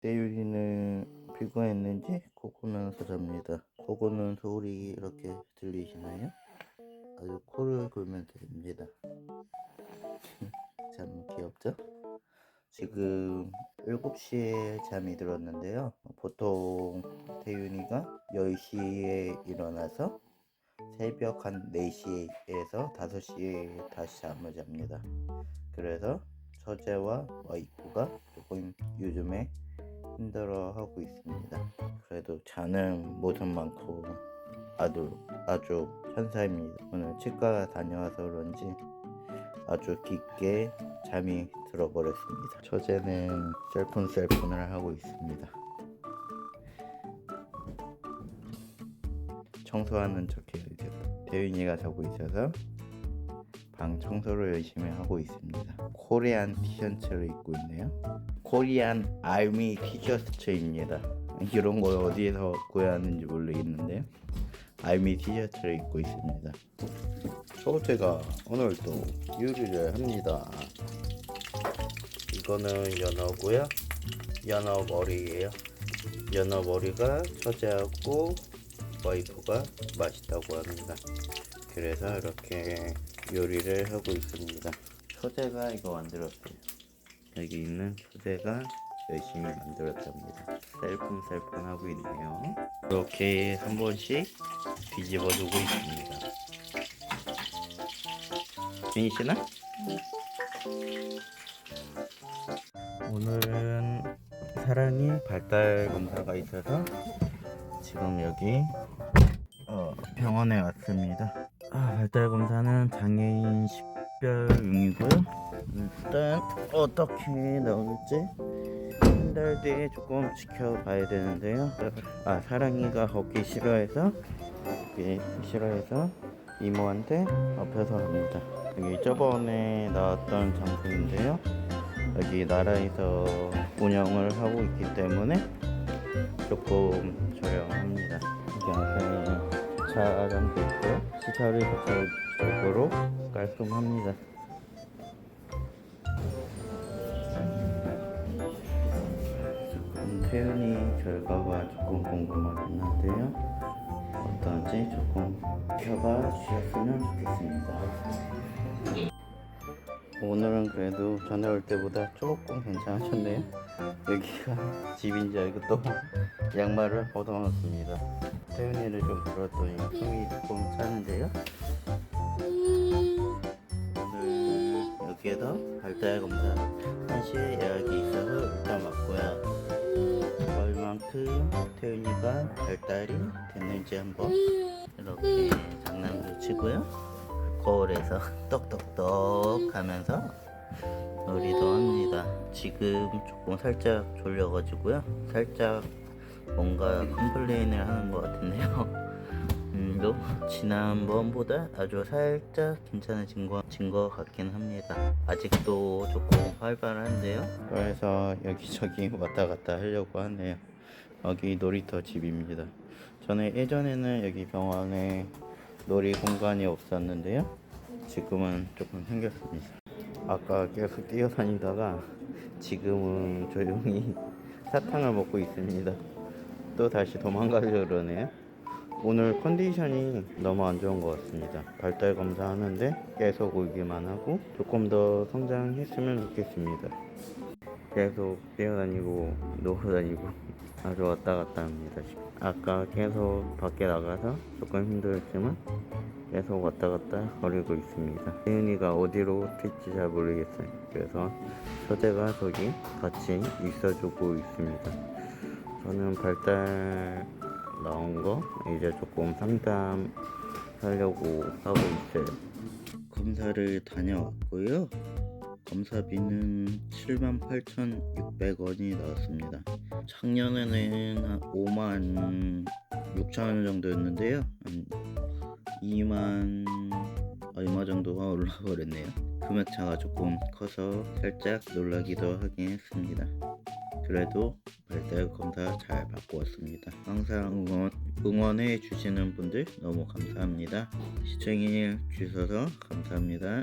대윤이는 피곤했는지 코고면서 잡니다. 코고는 소리 이렇게 들리시나요? 아주 코를 골면서 됩니다. 참 귀엽죠? 지금 7시에 잠이 들었는데요. 보통 태윤이가 10시에 일어나서 새벽 한 4시에서 5시에 다시 잠을 잡니다. 그래서 처제와 와이프가 조금 요즘에 힘들어 하고 있습니다. 그래도 자는 모습 많고 아주 아주 천사입니다. 오늘 치과 다녀와서 그런지 아주 깊게 잠이 들어버렸습니다. 처제는 셀폰 셀폰을 하고 있습니다. 청소하는 척해요 이제 대윤이가 자고 있어서 방 청소를 열심히 하고 있습니다. 코리안 티셔츠를 입고 있네요. 코리안 아미 티셔츠입니다. 이런 거 어디에서 구해야 하는지 모르겠는데요. 알미 티셔츠를 입고 있습니다. 초제가 오늘 또 요리를 합니다. 이거는 연어고요. 연어 머리예요. 연어 머리가 처제하고 와이프가 맛있다고 합니다. 그래서 이렇게 요리를 하고 있습니다. 초대가 이거 만들었어요. 여기 있는 초대가 열심히 만들었답니다. 셀품 하고 있네요. 이렇게 한 번씩 뒤집어 두고 있습니다. 준이 씨나? 오늘은 사랑이 발달 검사가 있어서 지금 여기 어, 병원에 왔습니다. 아, 발달 검사는 장애인 식별용이고요. 일단 어떻게 나올지 한 달 뒤에 조금 지켜봐야 되는데요. 아, 사랑이가 걷기 싫어해서 걷기 싫어해서 이모한테 업혀서 합니다. 여기 저번에 나왔던 장소인데요. 여기 나라에서 운영을 하고 있기 때문에 조금 저렴합니다. 여기 앞에 주차장도 있고요. 시설이 전체적으로 깔끔합니다. 조금 태연이 결과가 조금 궁금하긴 한데요. 어떤지 조금 켜봐 주셨으면 좋겠습니다. 오늘은 그래도 전에 올 때보다 조금 괜찮으셨네요. 여기가 집인지 알고 또 양말을 벗어놨습니다. 태연이를 좀 들었더니 숨이 조금 차는데요. 오늘 여기에서 발달 검사 1시에 예약이 있어서 일단 왔고요. 얼만큼 태연이가 발달이 됐는지 한번 이렇게 장난도 치고요. 거울에서 떡떡떡 하면서 놀이도 합니다. 지금 조금 살짝 졸려가지고요. 살짝 뭔가 컴플레인을 하는 것 같은데요. 음, 또 지난번보다 아주 살짝 괜찮아진 것, 진것 같긴 합니다. 아직도 조금 활발한데요. 그래서 여기저기 왔다 갔다 하려고 하네요. 여기 놀이터 집입니다. 저는 예전에는 여기 병원에 놀이 공간이 없었는데요. 지금은 조금 생겼습니다. 아까 계속 뛰어다니다가 지금은 조용히 사탕을 먹고 있습니다. 또 다시 도망가려고 그러네요. 오늘 컨디션이 너무 안 좋은 것 같습니다. 발달 검사하는데 계속 울기만 하고 조금 더 성장했으면 좋겠습니다. 계속 뛰어다니고 놀아다니고 아주 왔다 갔다 합니다. 아까 계속 밖에 나가서 조금 힘들었지만 계속 왔다 갔다 거리고 있습니다. 혜윤이가 어디로 튈지 잘 모르겠어요. 그래서 서재가 저기 같이 있어주고 있습니다. 저는 발달 나온 거 이제 조금 상담하려고 하고 있어요. 검사를 다녀왔고요. 검사비는 78,600원이 나왔습니다. 작년에는 한 5만 6천 원 정도였는데요. 한 2만 얼마 정도가 올라 버렸네요. 금액차가 조금 커서 살짝 놀라기도 하긴 했습니다. 그래도 발달 검사 잘 받고 왔습니다. 항상 응원, 응원해 주시는 분들 너무 감사합니다. 시청해 주셔서 감사합니다.